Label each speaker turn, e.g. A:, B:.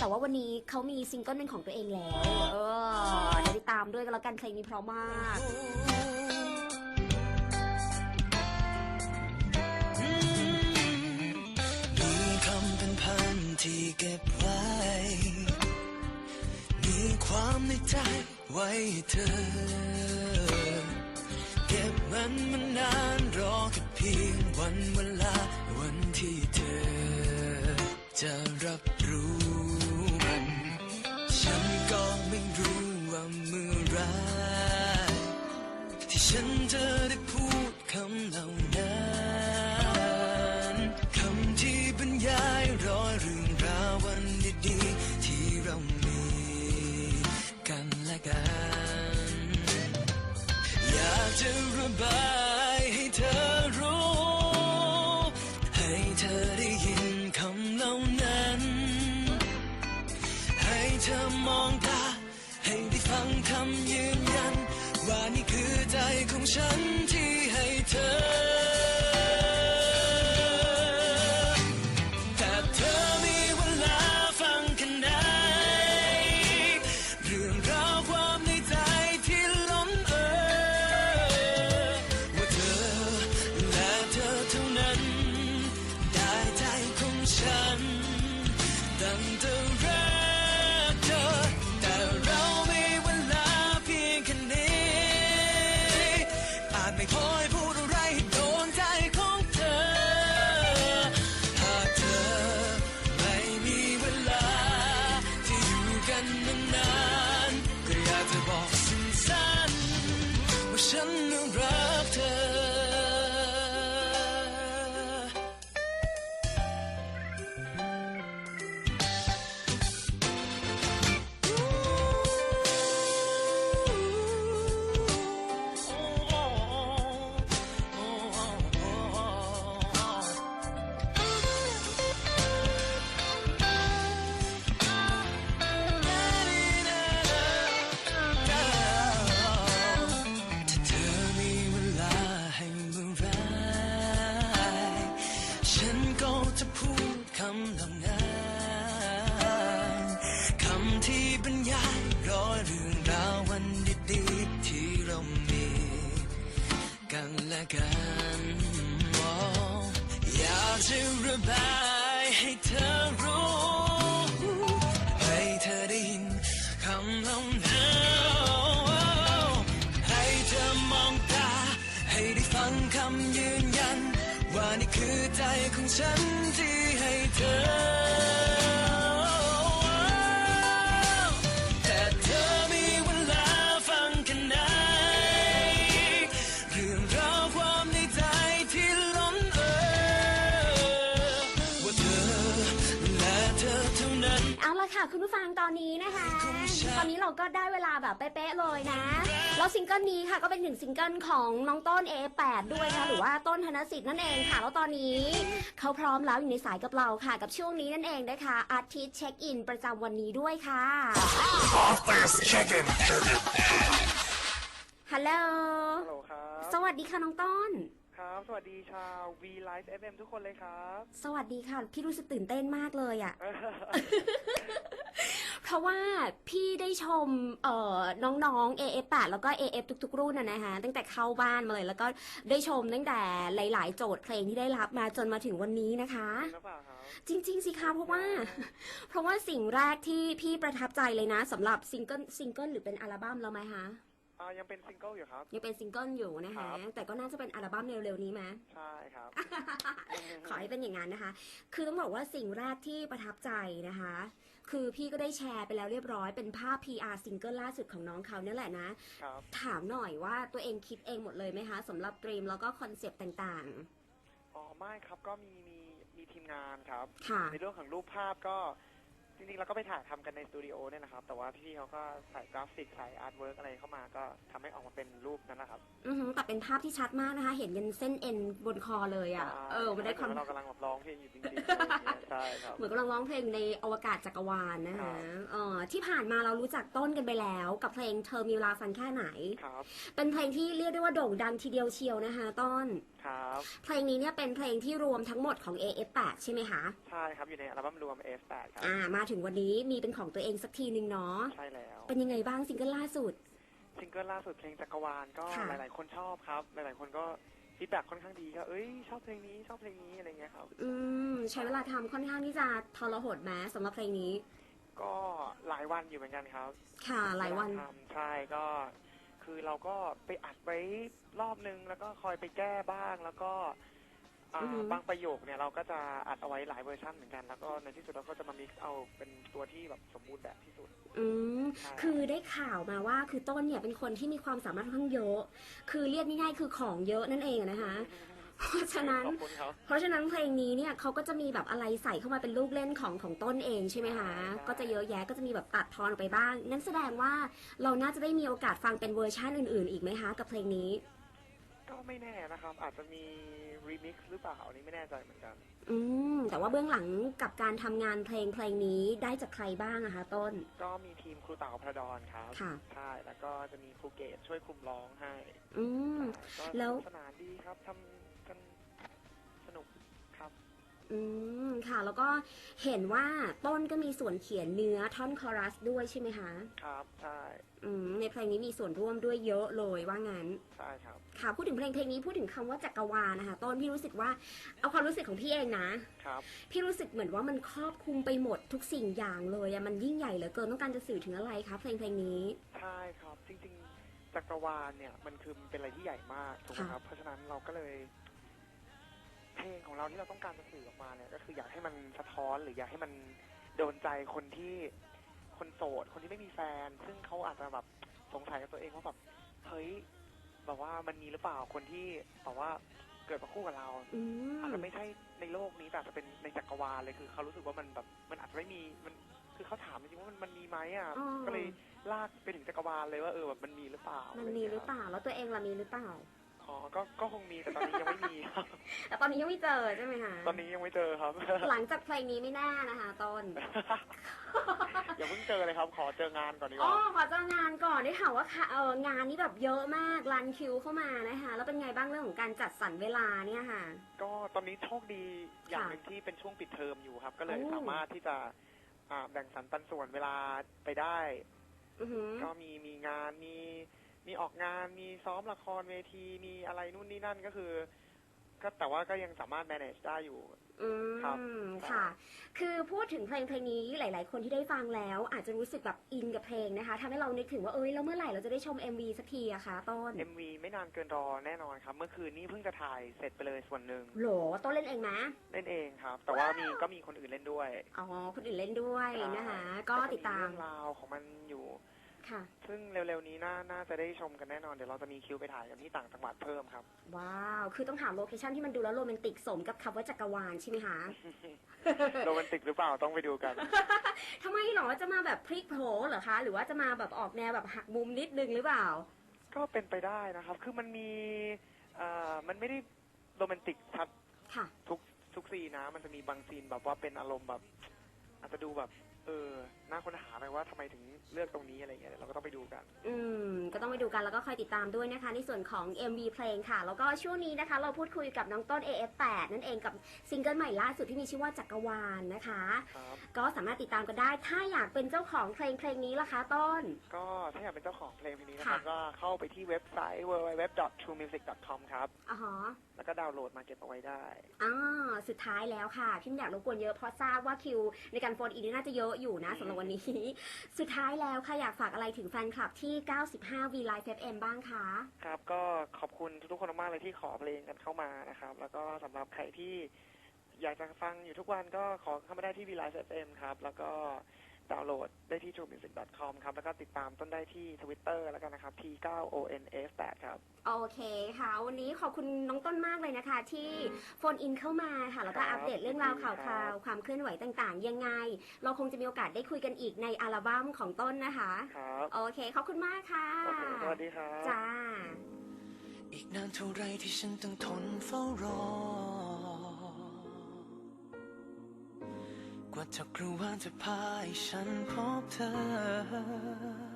A: แต่ว่าวันนี้เขามีซิงเกิลเป็นของตัวเองแล้วเออเดี๋ยวติดตามด้วยกันแล้วกันเพลงนี้เพราะมาก
B: มีคำเป็นพันที่เก็บไว้ มีความในใจไว้เธอ เก็บมันมานานรอแค่เพียงวันเวลาวันที่เธอ จะรับ ที่ฉันจะได้พูดคำเหล่านั้นคำที่บรรยายร้อยเรื่องราววันดีๆที่เรามีกันและกัน อยากจะระบาย ๆ จะระบายให้เธอรู้ ให้เธอได้ยินคำเล่านั้นให้เธอมองตา ให้ได้ฟังคำยืนยัน ว่านี่คือใจของฉันที่ให้เธอ
A: ตอนนี้นะคะ ตอนนี้เราก็ได้เวลาแบบเป๊ะๆเลยนะ แล้วซิงเกิลนี้ค่ะก็เป็นหนึ่งซิงเกิลของน้องต้น A8 ด้วยนะคะหรือว่าต้นธนสิทธิ์นั่นเองค่ะ แล้วตอนนี้เขาพร้อมแล้วอยู่ในสายกับเราค่ะ กับช่วงนี้นั่นเองนะคะ อาทิตย์เช็คอินประจำวันนี้ด้วยค่ะ
C: Office chicken.
A: ฮัลโหล
D: ฮัลโหลครับ
A: สวัสดีค่ะน้องต้น
D: ครับ สวัสดีชาว V Live FM ทุกคนเลยครับ
A: สวัสดีค่ะ พี่รู้สึกตื่นเต้นมากเลยอะเพ ราะว่าพี่ได้ชมเอ่อน้องๆ AF8 แล้วก็ AF ทุกๆ รุ่นนะนะคะตั้งแต่เข้าบ้านมาเลย แล้วก็ได้ชมตั้งแต่หลาย ๆ โจทย์เพลงที่ได้รับมาจนมาถึงวันนี้นะคะ
D: หรือเปล่าครับ
A: จริง ๆ สิคะเพราะว่า เพราะว่าสิ่งแรกที่พี่ประทับใจเลยนะสำหรับซิงเกิลซิงเกิลหรือเป็นอัลบั้มแล้วไหมคะ
D: อ่ายังเป็นซิงเกิลอยู่ครับ
A: ยังเป็นซิงเกิลอยู่นะคะ
D: ครับ
A: แต่ก็น่าจะเป็นอัลบั้มเร็วๆนี้ไหม
D: ใช่ครับ
A: ขอให้เป็นอย่างนั้นนะคะ คือต้องบอกว่าสิ่งแรกที่ประทับใจนะคะ คือพี่ก็ได้แชร์ไปแล้วเรียบร้อยเป็นภาพ PR ซิงเกิลล่าสุดของน้องเขาเนี่ยแหละนะ
D: ครับ
A: ถามหน่อยว่าตัวเองคิดเองหมดเลยไหมคะสำหรับดรีมแล้วก็คอนเซปต์ต่าง
D: อ๋อไม่ครับก็มีมีมีทีมงานครับ
A: ๆ ค่ะ
D: ในเรื่องของรูปภาพก็ จริงๆเราก็ไปถ่ายทำกันในสตูดิโอเนี่ยนะครับ แต่ว่าพี่ๆเขาก็ใส่กราฟิกใส่อาร์ตเวิร์กอะไรเข้ามาก็ทำให้ออกมาเป็นรูปนั้นนะครับ
A: อือหือแต่เป็นภาพที่ชัดมากนะคะ เห็นยันเส้นเอ็นบนคอเลยอะ่ะ เออมันได้ความ
D: เหเรากำลังแบบร้องเพลงอยู่จริงๆอะไรอย่างเงี้ยใช่ครับ
A: เหมือนกำลังร้องเพลงในอวกาศจักรวาลนะ
D: ครั
A: คะ
D: บ
A: เออที่ผ่านมาเรารู้จักต้นกันไปแล้ว กับเพลงเธอมีเวลาฟังแค่ไหน
D: ครับ
A: เป็นเพลงที่เรียกได้ว่าโด่งดังทีเดียวเชียวนะคะ ต้น
D: ครับ
A: เพลงนี้เนี่ยเป็นเพลงที่รวมทั้งหมดของ AF8 ใช่ไหมคะ
D: ใช่ครับ อยู่ในอัลบั้มรวม F8 ครับ
A: อ่ามาถึงวันนี้มีเป็นของตัวเองสักทีหนึ่งเนาะ
D: ใช่แล้ว
A: เป็นยังไงบ้างซิงเกิลล่าสุด
D: ซิงเกิลล่าสุดเพลงจักรวาลก็
A: ค่ะ
D: หลาย ๆ คนชอบครับ หลาย ๆ คนก็ฟีดแบ็กค่อนข้างดีก็เอ้ยชอบเพลงนี้ชอบเพลงนี้อะไรเงี้ยครับ
A: อืมใช้เวลาทำค่อนข้างที่จะทรหดแม้สำหรับเพลงนี้
D: ก็หลายวันอยู่เหมือนกันครับ
A: ค่ะหลายวัน
D: ทำใช่ก็ คือเราก็ไปอัดไว้รอบนึง แล้วก็คอยไปแก้บ้างแล้วก็อ่า
A: อือฮึ
D: บางประโยคเนี่ยเราก็จะอัดเอาไว้หลายเวอร์ชันเหมือนกัน แล้วก็ในที่สุดเราก็จะมามิกเอาเป็นตัวที่แบบสมบูรณ์แบบที่สุด
A: อืม
D: ใช่
A: คือได้ข่าวมาว่าคือต้นเนี่ยเป็นคนที่มีความสามารถค่อนข้างเยอะ คือเรียกง่ายๆคือของเยอะนั่นเองนะคะ เพราะฉะนั้น
D: ขอบคุณครับ
A: เพราะฉะนั้นเพลงนี้เนี่ยเขาก็จะมีแบบอะไรใส่เข้ามาเป็นลูกเล่นของของต้นเองใช่ไหมคะ
D: ใช่
A: ก็จะเยอะแยะก็จะมีแบบตัดทอนออกไปบ้าง นั่นแสดงว่าเราน่าจะได้มีโอกาสฟังเป็นเวอร์ชันอื่น ๆ อีกไหมคะ กับเพลงนี้
D: ก็ไม่แน่นะครับ อาจจะมีรีมิกซ์หรือเปล่าอันนี้ไม่แน่ใจเหมือนกัน
A: อืมแต่ว่าเบื้องหลังกับการทำงานเพลงเพลงนี้ได้จากใครบ้างอะคะต้น
D: ก็มีทีมครูเต่าพระดอนครับ
A: ค่ะ
D: ใช่แล้วก็จะมีครูเกตช่วยคุมร้องให้
A: อืม
D: ใช่ก็
A: แล้ว
D: สนุกสนานดีครับทำ กันสนุกครับ
A: อืมค่ะ แล้วก็เห็นว่าต้นก็มีส่วนเขียนเนื้อท่อนคอรัสด้วยใช่ไหมคะ
D: ครับใช่
A: อืมในเพลงนี้มีส่วนร่วมด้วยเยอะเลยว่างั้น
D: ใช่ครับ
A: ค่ะพูดถึงเพลงเพลงนี้พูดถึงคำว่าจักรวาลนะคะ ต้นพี่รู้สึกว่าเอาความรู้สึกของพี่เองนะ
D: ครับ
A: พี่รู้สึกเหมือนว่ามันครอบคลุมไปหมดทุกสิ่งอย่างเลยอะมันยิ่งใหญ่เหลือเกินต้องการจะสื่อถึงอะไรคะเพลงเพลงนี้
D: ใช่ครับ จริงๆจักรวาลเนี่ยมันคือมันเป็นอะไรที่ใหญ่มากถูกไหม
A: ค่ะ
D: ครับ เพราะฉะนั้นเราก็เลย เพลงของเราที่เราต้องการจะสื่อออกมาเนี่ยก็คืออยากให้มันสะท้อนหรืออยากให้มันโดนใจคนที่คนโสด คนที่ไม่มีแฟน ซึ่งเขาอาจจะแบบสงสัยกับตัวเองว่าแบบเฮ้ยแบบว่ามันมีหรือเปล่าคนที่แบบว่าเกิดมาคู่กับเรา
A: อืม
D: อาจจะไม่ใช่ในโลกนี้แต่อาจจะเป็นในจักรวาลเลยคือเขารู้สึกว่ามันแบบมันอาจจะไม่มีมันคือเขาถามจริงๆว่ามันมันมีไหมอะ
A: อ๋อ
D: ก็เลยลากไปถึงจักรวาลเลยว่าเออแบบมันมีหรือเปล่า
A: มั
D: มัน
A: มีหรือเปล่า แล้วตัวเองล่ะมีหรือเปล่า
D: อ๋อก็ก็คงมีแต่ตอนนี้ยังไม่มีครับ
A: แต่ตอนนี้ยังไม่เจอใช่ไหมคะ
D: ตอนนี้ยังไม่เจอครับ
A: หลังจากเพลงนี้ไม่แน่นะคะต้น
D: อย่าเพิ่งเจอเลยครับ ขอเจองานก่อนดีก
A: อ๋อ
D: ว่า
A: ขอเจองานก่อนได้ข่าวว่าค่ะเอองานนี้แบบเยอะมากรันคิวเข้ามานะคะ แล้วเป็นไงบ้างเรื่องของการจัดสรรเวลาเนี่ยค่ะ
D: ก็ตอนนี้โชคดีอย่าง
A: ค่ะ
D: หนึ่งที่เป็นช่วงปิดเทอมอยู่ครับ ก็เลย
A: โอ้
D: สามารถที่จะอ่าแบ่งสรรปันส่วนเวลาไปได้
A: อือหือ
D: ก็มีมีงานมี มีออกงานมีซ้อมละครเวทีมีอะไรนู่นนี่นั่นก็คือ ก็แต่ว่าก็ยังสามารถ manage ได้อยู่
A: อื
D: ครับ
A: มค่ะ คือพูดถึงเพลงเพลงนี้หลาย ๆ คนที่ได้ฟังแล้ว อาจจะรู้สึกแบบอินกับเพลงนะคะทำให้เรานึกถึงว่าเอ้ยแล้วเมื่อไหร่เราจะได้ชม MV สักทีอะคะต้น
D: MV ไม่นานเกินรอแน่นอนครับ เมื่อคืนนี้เพิ่งจะถ่ายเสร็จไปเลยส่วนหนึ่ง
A: โหลต้นเล่นเองไหม
D: เล่นเองครับ แต่ว่ามีก็มีคนอื่นเล่นด้วย
A: อ๋อคนอื่นเล่นด้วยนะคะ ก็ติดตาม
D: เรื่องราวของมันอยู่
A: ค่ะ
D: ซึ่งเร็วๆนี้น่าน่าจะได้ชมกันแน่นอน เดี๋ยวเราจะมีคิวไปถ่ายกันที่ต่างจังหวัดเพิ่มครับ
A: ว้าว คือต้องหาโลเคชั่นที่มันดูแล้วโรแมนติกสมกับคำว่าจักรวาลใช่ไหมคะ
D: โรแมนติกหรือเปล่าต้องไปดูกัน
A: ทำไมหรอจะมาแบบพลิกโผเหรอคะ หรือว่าจะมาแบบออกแนวแบบหักมุมนิดนึงหรือเปล่า
D: ก็เป็นไปได้นะครับ คือมันมีเอ่อมันไม่ได้โรแมนติกชัด
A: ค่ะ
D: ทุกทุกซีนนะ มันจะมีบางซีนแบบว่าเป็นอารมณ์แบบ อาจจะดูแบบเออน่าค้นหาไปว่าทำไมถึงเลือกตรงนี้อะไรเงี้ยเราก็ต้องไปดูกัน
A: อืม ก็ต้องไปดูกันแล้วก็คอยติดตามด้วยนะคะ ในส่วนของ MV เพลงค่ะ แล้วก็ช่วงนี้นะคะ เราพูดคุยกับน้องต้น AF8 นั่นเองกับซิงเกิลใหม่ล่าสุดที่มีชื่อว่าจักรวาลนะคะ
D: ครับ
A: ก็สามารถติดตามกันได้ ถ้าอยากเป็นเจ้าของเพลงเพลงนี้ล่ะคะต้น
D: ก็ถ้าอยากเป็นเจ้าของเพลงเพลงนี้นะครับ
A: ค่ะ
D: ก็เข้าไปที่เว็บไซต์ www.truemusic.com ครับ
A: อ๋อฮะ
D: แล้วก็ดาวน์โหลดมาเก็บเอาไว้ได้
A: อ่าสุดท้ายแล้วค่ะพี่ไม่อยากรบกวนเยอะเพราะทราบว่าคิวในการโฟนอินนี่น่าจะเยอะอยู่นะสำหรับวันนี้ สุดท้ายแล้วค่ะอยากฝากอะไรถึงแฟนคลับที่ 95 V Live FM บ้างคะ
D: ครับก็ขอบคุณทุกๆคนมากเลยที่ขอเพลงกันเข้ามานะครับ แล้วก็สำหรับใครที่อยากจะฟังอยู่ทุกวันก็ขอเข้ามาได้ที่ v l i v e FM ครับ แล้วก็ ดาวน์โหลดได้ที่ truemusic.com ครับ แล้วก็ติดตามต้นได้ที่ Twitter แล้วกันนะครับ t9onf8 ครับ
A: โอเคค่ะ วันนี้ขอบคุณน้องต้นมากเลยนะคะ ที่โฟนอินเข้ามาค่ะ แล้วก็
D: ครับ
A: อัปเดตเรื่องราวข่าว
D: ค
A: ค
D: รั
A: ราว
D: บ
A: ความเคลื่อนไหวต่างๆ ยังไง เราคงจะมีโอกาสได้คุยกันอีกในอัลบั้มของต้นนะคะ
D: ครับ
A: โอเค ขอบคุณมากค่ะ
D: โอเคสวัสดีครับ
A: จ้า
B: อีกนานเท่าไรที่ฉันต้องทนเฝ้ารอ ว่าจักรวาลจะพาให้ฉันพบเธอ